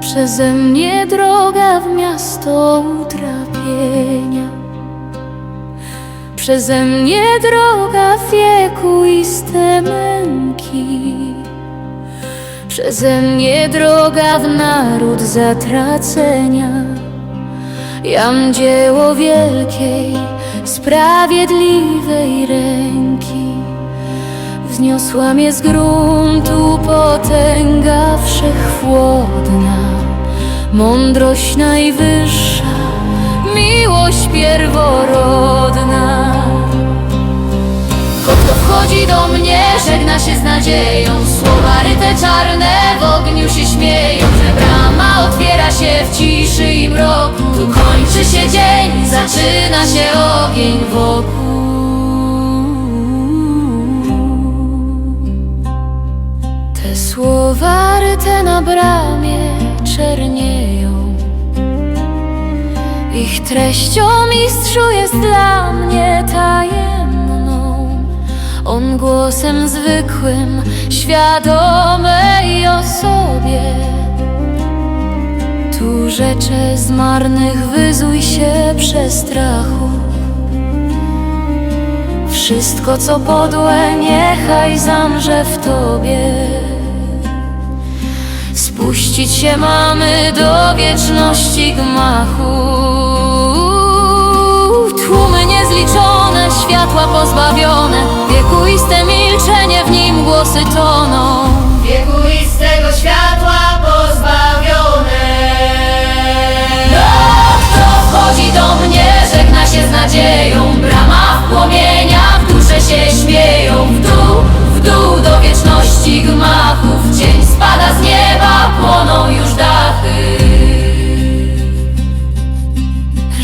Przeze mnie droga w miasto utrapienia. Przeze mnie droga w wiekuiste męki Przeze mnie droga w naród zatracenia Jam dzieło wielkiej, sprawiedliwej ręki. Wzniosła mnie z gruntu potęga wszechwłodna Mądrość najwyższa, miłość pierworodna. Kto wchodzi do mnie, żegna się z nadzieją. Słowa ryte czarne w ogniu się śmieją Że brama otwiera się w ciszy i mroku. Tu kończy się dzień, zaczyna się ogień wokół. Te słowa ryte na bramie czernieją. Ich treścią mistrzu jest dla mnie tajemną. On głosem zwykłym, świadomej o sobie rzeczy z marnych wyzuj się przestrachu Wszystko co podłe niechaj zamrze w tobie. Spuścić się mamy do wieczności gmachu. Tłumy niezliczone, światła pozbawione Wiekuiste milczenie, w nim głosy toną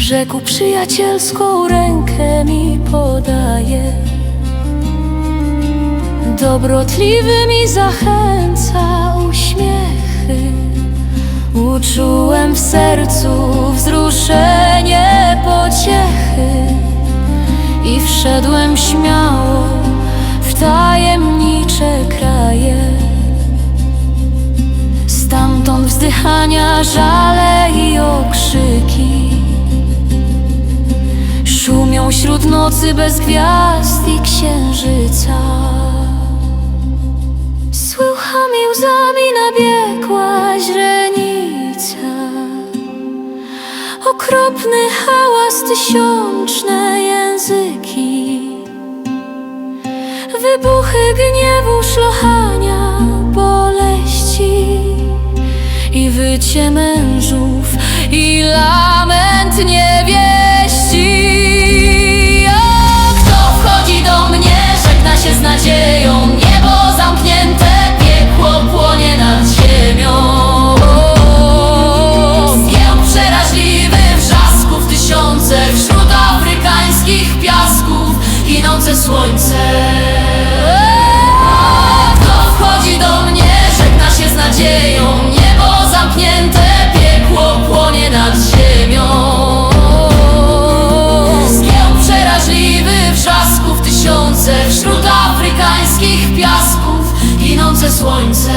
Rzekł przyjacielską rękę mi podaje. Dobrotliwy mi zachęca uśmiechy. Uczułem w sercu wzruszenie pociechy. I wszedłem śmiało w tajemnicze kraje. Stamtąd wzdychania, żale i okrzyki nocy bez gwiazd i księżyca. Słuchami łzami nabiegła źrenica. Okropny hałas, tysiączne języki. Wybuchy gniewu, szlochania, boleści I wycie mężów ginące słońce. Kto wchodzi do mnie, żegna się z nadzieją. Niebo zamknięte, piekło płonie nad ziemią. Zgieł przeraźliwy wrzasków tysiące. Wśród afrykańskich piasków ginące słońce